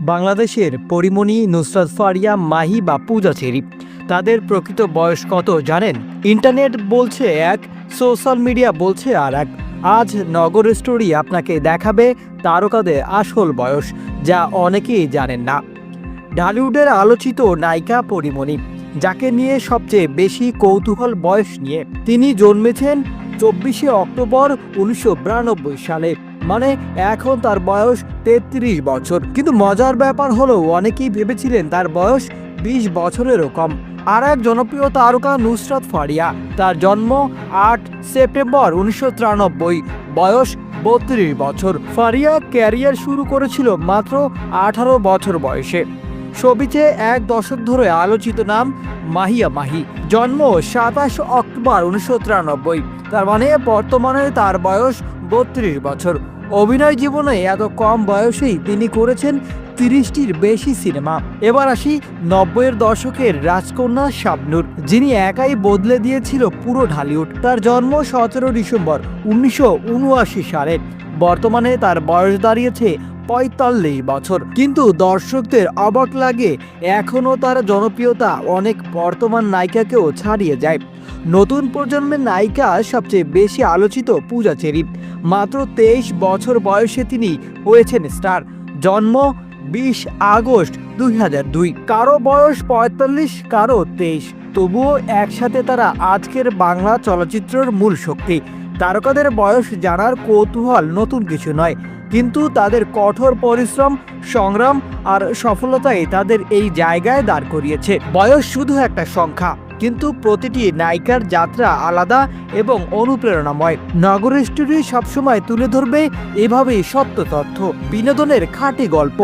বাংলাদেশের পরিমণি, নুসরাত ফারিয়া, মাহি বা পূজা চেরি। তাদের প্রকৃত বয়স কত জানেন? ইন্টারনেট বলছে এক, সোশ্যাল মিডিয়া বলছে আর এক। আজ নগর স্টোরি আপনাকে দেখাবে তারকাদের আসল বয়স, যা অনেকেই জানেন না। ঢালিউডের আলোচিত নায়িকা পরিমণি, যাকে নিয়ে সবচেয়ে বেশি কৌতূহল বয়স নিয়ে। তিনি জন্মেছেন চব্বিশে অক্টোবর উনিশশো বিরানব্বই সালে। মানে এখন তার বয়স তেত্রিশ বছর। কিন্তু মজার ব্যাপার হলো, অনেকেই ভেবেছিলেন তার বয়স বিশ বছরেরও কম। আর এক জনপ্রিয় তারকা নুসরাত ফারিয়া, তার জন্ম আট সেপ্টেম্বর উনিশশো তিরানব্বই, বয়স বত্রিশ বছর। ফারিয়া ক্যারিয়ার শুরু করেছিল মাত্র আঠারো বছর বয়সে। ছবিতে এক দশক ধরে আলোচিত নাম মাহিয়া মাহি। জন্ম সাতাশ অক্টোবর উনিশশো তিরানব্বই। তার মানে বর্তমানে তার বয়স বত্রিশ বছর। অভিনয় জীবনে এত কম বয়সেই তিনি করেছেন তিরিশটির বেশি সিনেমা। এবার আসি নব্বইয়ের দশকের রাজকন্যা শাবনুর, যিনি একাই বদলে দিয়েছিল পুরো ঢালিউড। তার জন্ম সতেরো ডিসেম্বর উনিশশো উনআশি সালে। বর্তমানে তার বয়স দাঁড়িয়েছে পঁয়তাল্লিশ বছর। কিন্তু দর্শকদের অবাক লাগে, এখনও তার জনপ্রিয়তা অনেক বর্তমান নায়িকাকেও ছাড়িয়ে যায়। নতুন প্রজন্মের নায়িকা সবচেয়ে বেশি আলোচিত পূজা চেরি। মাত্র তেইশ বছর বয়সে তিনি হয়েছেন স্টার। জন্ম বিশ আগস্ট দুই হাজার দুই। কারও বয়স পঁয়তাল্লিশ, কারও তেইশ। তবুও একসাথে তারা আজকের বাংলা চলচ্চিত্রের মূল শক্তি। তারকাদের বয়স জানার কৌতূহল নতুন কিছু নয়, কিন্তু তাদের কঠোর পরিশ্রম, সংগ্রাম আর সফলতাই তাদের এই জায়গায় দাঁড় করিয়েছে। বয়স শুধু একটা সংখ্যা, কিন্তু প্রতিটি নায়িকার যাত্রা আলাদা এবং অনুপ্রেরণাময়। নগর স্টোরি সবসময় তুলে ধরবে এভাবেই সত্য তথ্য, বিনোদনের খাঁটি গল্প।